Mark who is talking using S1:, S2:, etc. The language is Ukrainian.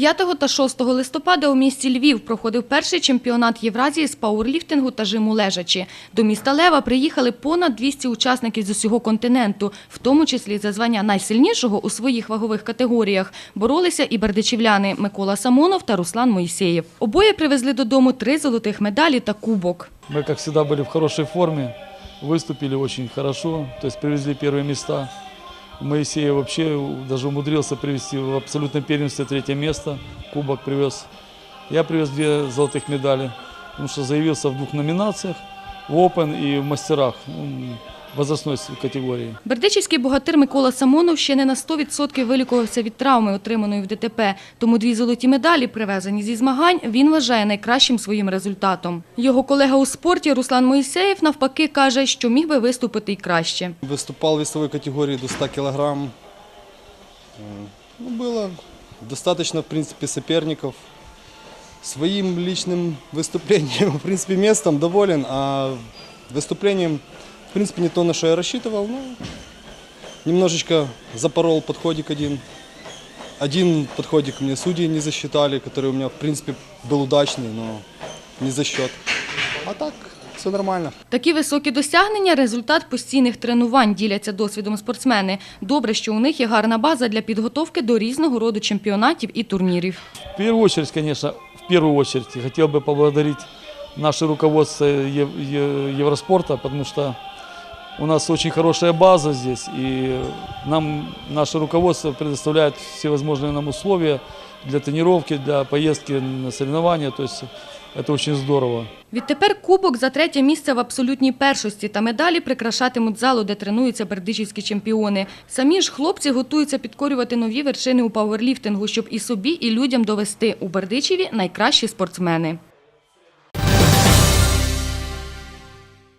S1: 5 та 6 листопада у місті Львів проходив перший чемпіонат Євразії з пауерліфтингу та жиму лежачі. До міста Лева приїхали понад 200 учасників з усього континенту, в тому числі за звання найсильнішого у своїх вагових категоріях. Боролися і бердичівляни Микола Самонов та Руслан Моїсеєв. Обоє привезли додому три золотих медалі та кубок.
S2: Мы, как всегда, были в хорошей форме, выступили очень хорошо, то есть привезли первые места. Моисей вообще даже умудрился привести в абсолютном первенстве третье место, кубок привез. Я привез две золотых медали, потому что заявился в двух номинациях, в Open и в мастерах возрастной с- категории.
S1: Бердичівський богатир Микола Самонов ще не на 100% вилікувався від травми, отриманої в ДТП. Тому дві золоті медалі, привезені зі змагань, він вважає найкращим своїм результатом. Його колега у спорті Руслан Моїсеєв навпаки каже, що міг би виступити й краще.
S3: Выступал в весовой категории до 100 килограмм. М, Ну, было достаточно, в принципе, соперников. Своим личным выступлением, в принципе, местом доволен, а выступлением, в принципе, не то, на что я рассчитывал. Ну, немножечко запорол подходик один. Один подходик мне судьи не засчитали, который у меня, в принципе, был удачный, но не за счет. А так, все нормально.
S1: Такі високі досягнення – результат постійних тренувань, діляться досвідом спортсмени. Добре, що у них є гарна база для підготовки до різного роду чемпіонатів і турнірів.
S2: В первую очередь, конечно, в первую очередь я хотел бы поблагодарить наше руководство Ев- Е- Евроспорта, потому что у нас очень хорошая база здесь, и нам наше руководство предоставляет всевозможные нам условия для тренировки, для поездки на соревнования, то есть это очень здорово.
S1: Відтепер кубок за третє місце в абсолютній першості та медалі прикрашатимуть залу, де тренуються бердичівські чемпіони. Самі ж хлопці готуються підкорювати нові вершини у пауерліфтингу, щоб і собі, і людям довести у Бердичеві найкращі спортсмени.